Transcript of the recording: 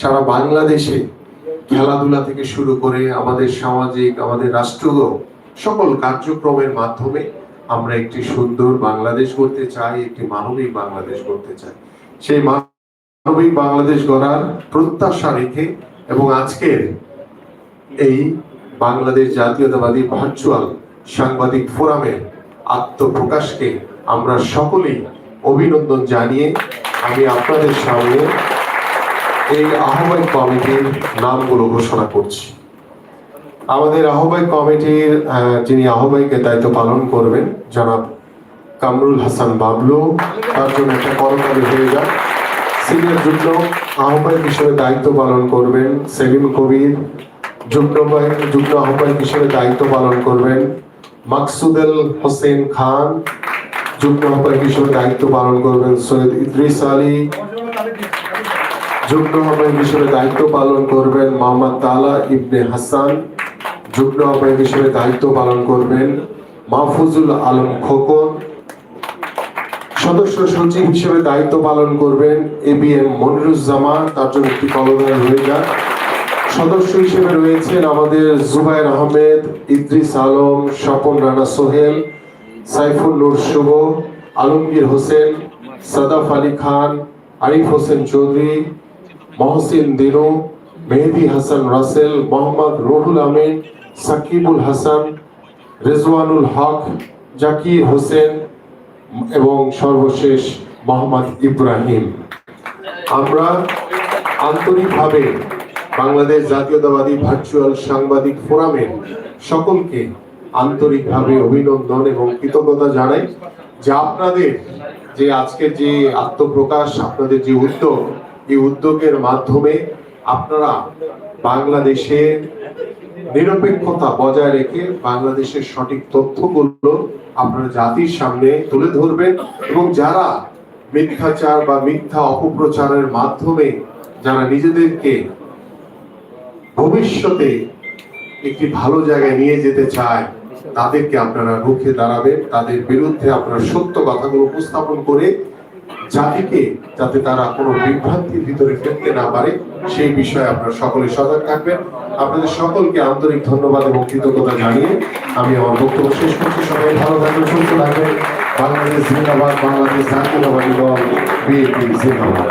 সারা বাংলাদেশে খেলাধুলা থেকে শুরু করে আমাদের সামাজিক, আমাদের রাষ্ট্র সকল কার্যক্রমের মাধ্যমে আমরা একটি সুন্দর বাংলাদেশ করতে চাই, একটি মানবিক বাংলাদেশ করতে চাই। সেই মানবিক বাংলাদেশ গড়ার প্রত্যাশা রেখে এবং আজকের এই বাংলাদেশ জাতীয়তাবাদী ভার্চুয়াল সাংবাদিক ফোরামের আত্মপ্রকাশকে আমরা সকলেই অভিনন্দন জানিয়ে আমি আপনাদের সামনে এই আহ্বায়ক কমিটির নামগুলো ঘোষণা করছি। আমাদের আহ্বায়ক কমিটির যিনি আহ্বায়কের দায়িত্ব পালন করবেন, জনাব কামরুল হাসান বাবলু, তার জন্য একটা করতালি হয়ে যাক। সিনিয়র যুগ্ম আহ্বায়ক হিসেবে দায়িত্ব পালন করবেন সেলিম কবির। যুগ্ম যুগ্ম আহ্বায়ক হিসেবে দায়িত্ব পালন করবেন মাকসুদুল হোসেন খান। যুগ্ম আহ্বায়ক হিসেবে দায়িত্ব পালন করবেন সৈয়দ ইদ্রিস আলী। দায়িত্ব পালন করবেন মোহাম্মদ তালা ইবনে হাসান। দায়িত্ব পালন করবেন মাহফুজুল আলম খোকন। সদস্য সচিব হিসেবে দায়িত্ব পালন করবেন এ বি এম মনিরুজ্জামান। তার জন্য একটি হয়ে যাক। সদস্য হিসেবে রয়েছেন আমাদের জুবাইর আহমেদ, ইদ্রিস আলম, স্বপন রানা সোহেল, সাইফুল নূর শুভ, আলমগীর হোসেন, সাদাফ আলী খান, আরিফ হোসেন চৌধুরী মহসিন দিনু, মেহেদি হাসান রাসেল, মোহাম্মদ রুহুল আমিন, সাকিবুল হাসান, রেজওয়ানুল হক, জাকির হোসেন এবং সর্বশেষ মোহাম্মদ ইব্রাহিম। আমরা আন্তরিকভাবে বাংলাদেশ জাতীয়তাবাদী ভার্চুয়াল সাংবাদিক ফোরামের সকলকে আন্তরিকভাবে অভিনন্দন এবং কৃতজ্ঞতা জানাই যে আপনাদের যে আজকের যে আত্মপ্রকাশ, আপনাদের যে উদ্যোগ এই উদ্যোগের মাধ্যমে আপনারা বাংলাদেশের নিরপেক্ষতা বজায় রেখে বাংলাদেশের সঠিক তথ্যগুলো আপনারা জাতির সামনে তুলে ধরবেন এবং যারা মিথ্যাচার বা মিথ্যা অপপ্রচারের মাধ্যমে যারা নিজেদেরকে ভবিষ্যতে একটি ভালো জায়গায় নিয়ে যেতে চায়, তাদেরকে আপনারা রুখে দাঁড়াবেন, তাদের বিরুদ্ধে আপনারা সত্য কথাগুলো উপস্থাপন করে জাতিকে যাতে তারা কোনো বিভ্রান্তির ভিতরে ফেলতে না পারে, সেই বিষয়ে আপনারা সকলে সজাগ থাকবেন। আপনাদের সকলকে আন্তরিক ধন্যবাদ এবং কৃতজ্ঞতা জানিয়ে আমি আমার বক্তব্য শেষ করছি। সবাই ভালো থাকবেন, সুস্থ থাকবেন। বাংলাদেশ জিন্দাবাদ, বাংলাদেশ জাতীয়তাবাদী দল, বিএনপি জিন্দাবাদ।